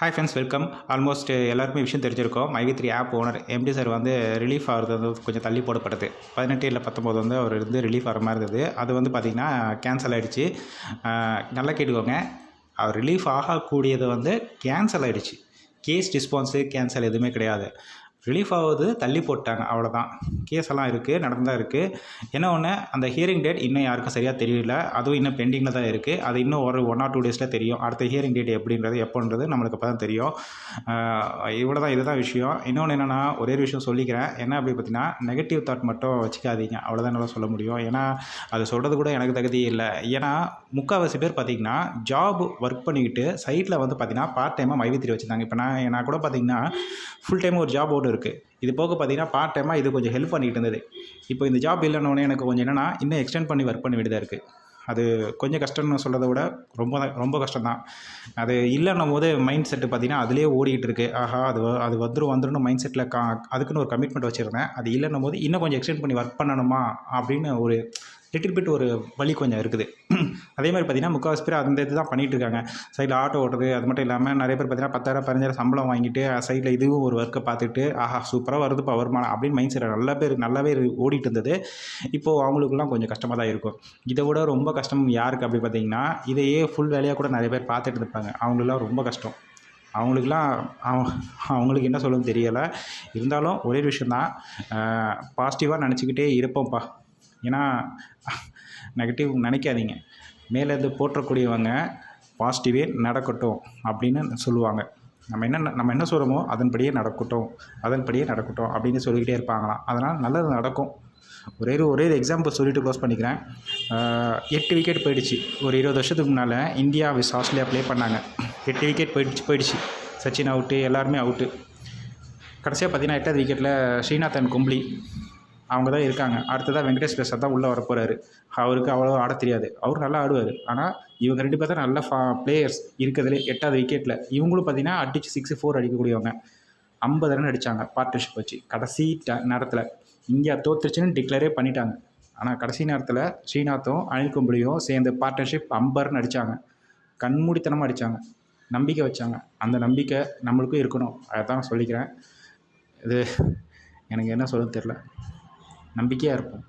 Hi friends welcome almost எல்லாருக்குமே விஷயம் தெரிஞ்சிருக்கோம். MyV three app owner MD sir வந்து ரிலீஃப் ஆகிறது வந்து கொஞ்சம் தள்ளி போடப்பட்டது. பதினெட்டு இல்லை பத்தொம்போது வந்து அவர் வந்து ரிலீஃப் ஆகிற மாதிரி இருந்தது. அது வந்து பார்த்திங்கன்னா கேன்சல் ஆகிடுச்சு நல்லா கேட்டுக்கோங்க. அவர் ரிலீஃப் ஆகக்கூடியது வந்து கேன்சல் ஆகிடுச்சு கேஸ் டிஸ்பான்ஸு கேன்சல் எதுவுமே கிடையாது. ரிலீஃப் ஆகுது தள்ளி போட்டாங்க. அவ்வளோதான் கேஸ் எல்லாம் இருக்குது நடந்தா இருக்குது என்ன ஒன்று அந்த ஹியரிங் டேட் இன்னும் யாருக்கும் சரியாக தெரியல. அதுவும் இன்னும் பெண்டிங்கில் தான் இருக்குது அது இன்னும் ஒரு ஒன் ஆர் டூ டேஸில் தெரியும். அடுத்த ஹியரிங் டேட் எப்படின்றது எப்போன்றது நம்மளுக்கு அப்போ தான் தெரியும். இவ்வளோ தான் இதுதான் விஷயம். இன்னொன்று என்னென்னா ஒரே ஒரு விஷயம் சொல்லிக்கிறேன். என்ன அப்படி பார்த்தீங்கன்னா நெகட்டிவ் தாட் மட்டும் வச்சுக்காதீங்க. அவ்வளோதான் நல்லா சொல்ல முடியும். ஏன்னா அது சொல்கிறது கூட எனக்கு தகுதி இல்லை. ஏன்னா முக்கால்வாசி பேர் பார்த்தீங்கன்னா ஜாப் ஒர்க் பண்ணிக்கிட்டு சைட்டில் வந்து பார்த்தீங்கன்னா பார்ட் டைமாக மைவித்திரி வச்சுருந்தாங்க. இப்போ நான் நான் கூட பார்த்தீங்கன்னா ஃபுல் டைம் ஒரு ஜாப் ஒன்று இருக்குது இது போக பார்த்தீங்கன்னா பார்ட் டைமாக இது கொஞ்சம் ஹெல்ப் பண்ணிகிட்டு இருந்தது. இப்போ இந்த ஜாப் இல்லைன்னொடனே எனக்கு கொஞ்சம் என்னென்னா இன்னும் எக்ஸ்டெண்ட் பண்ணி ஒர்க் பண்ண வேண்டியதாக இருக்குது அது கொஞ்சம் கஷ்டம்னு சொல்கிறத விட ரொம்ப ரொம்ப கஷ்டம் தான் அது இல்லைன்னும் போது மைண்ட் செட்டு பார்த்திங்கன்னா அதிலே ஓடிக்கிட்டு இருக்கு. ஆஹா அது அது வந்துடும் வந்துடும் மைண்ட் செட்டில் கா அதுக்குன்னு ஒரு கமிட்மெண்ட் வச்சுருந்தேன். அது இல்லைன்னும் போது இன்னும் கொஞ்சம் எக்ஸ்டெண்ட் பண்ணி ஒர்க் பண்ணணுமா அப்படின்னு ஒரு லிட்டில் பிட் ஒரு வழி கொஞ்சம் இருக்குது. அதே மாதிரி பார்த்தீங்கன்னா முக்கால்வாசி பேர் அந்த இது தான் பண்ணிகிட்டு இருக்காங்க. சைடில் ஆட்டோ ஓட்டுறது அது மட்டும் இல்லாமல் நிறைய பேர் பார்த்தீங்கன்னா பத்தாயிரம் பதினஞ்சாயிரம் சம்பளம் வாங்கிட்டு சைடில் இதுவும் ஒரு ஒர்க்கை பார்த்துட்டு ஆஹா சூப்பராக வருதுப்பா வருமானம் அப்படின்னு மைண்ட் செட் நல்ல பேர் நல்லாவே ஓடிட்டு இருந்தது. இப்போது அவங்களுக்குலாம் கொஞ்சம் கஷ்டமாக தான் இருக்கும். இதை விட ரொம்ப கஷ்டம் யாருக்கு அப்படி பார்த்தீங்கன்னா இதையே ஃபுல் வேலையாக கூட நிறைய பேர் பார்த்துட்டு இருப்பாங்க அவங்களுக்குலாம் ரொம்ப கஷ்டம். அவங்களுக்குலாம் அவங்க அவங்களுக்கு என்ன சொல்லணும்னு தெரியலை. இருந்தாலும் ஒரே விஷயந்தான் பாசிட்டிவாக நினச்சிக்கிட்டே இருப்போம்ப்பா. ஏன்னா நெகட்டிவ் நினைக்காதீங்க. மேலேருந்து போற்றக்கூடியவங்க பாசிட்டிவே நடக்கட்டும் அப்படின்னு சொல்லுவாங்க. நம்ம என்ன நம்ம என்ன சொல்கிறோமோ அதன்படியே நடக்கட்டும் அதன்படியே நடக்கட்டும் அப்படின்னு சொல்லிக்கிட்டே இருப்பாங்களாம். அதனால் நல்லது நடக்கும். ஒரே ஒரு ஒரே ஒரு எக்ஸாம்பிள் சொல்லிட்டு க்ளோஸ் பண்ணிக்கிறேன். எட்டு விக்கெட் போயிடுச்சு. ஒரு இருபது வருஷத்துக்கு முன்னால் இந்தியா விஸ் ஆஸ்திரேலியா ப்ளே பண்ணாங்க. எட்டு விக்கெட் போயிடுச்சு போயிடுச்சு. சச்சின் அவுட்டு எல்லாருமே அவுட்டு கடைசியாக பார்த்தீங்கன்னா எட்டாவது விக்கெட்டில் ஸ்ரீநாத் அண்ட் கும்ப்ளி அவங்க தான் இருக்காங்க. அடுத்ததாக வெங்கடேஷ் பிரசாத் தான் உள்ளே வரப்போகிறாரு அவருக்கு அவ்வளோ ஆட தெரியாது. அவர் நல்லா ஆடுவார். ஆனால் இவங்க ரெண்டு பேர் தான் நல்ல ஃபா பிளேயர்ஸ் இருக்கிறதுலே எட்டாவது விக்கெட்டில் இவங்களும் பார்த்தீங்கன்னா அடிச்சு சிக்ஸ் ஃபோர் அடிக்கக்கூடியவங்க. ஐம்பது ரன் அடித்தாங்க பார்ட்னர்ஷிப் வச்சு. கடைசி ட நேரத்தில் இந்தியா தோத்துருச்சுன்னு டிக்ளரே பண்ணிட்டாங்க. ஆனால் கடைசி நேரத்தில் ஸ்ரீநாத்தும் அனில் கும்பலியும் சேர்ந்து பார்ட்னர்ஷிப் ஐம்பது ரன் அடித்தாங்க கண்மூடித்தனமாக அடித்தாங்க நம்பிக்கை வச்சாங்க. அந்த நம்பிக்கை நம்மளுக்கும் இருக்கணும். அதை தான் சொல்லிக்கிறேன். இது எனக்கு என்ன சொல்ல தெரில நம்பிக்கையாக இருப்போம்.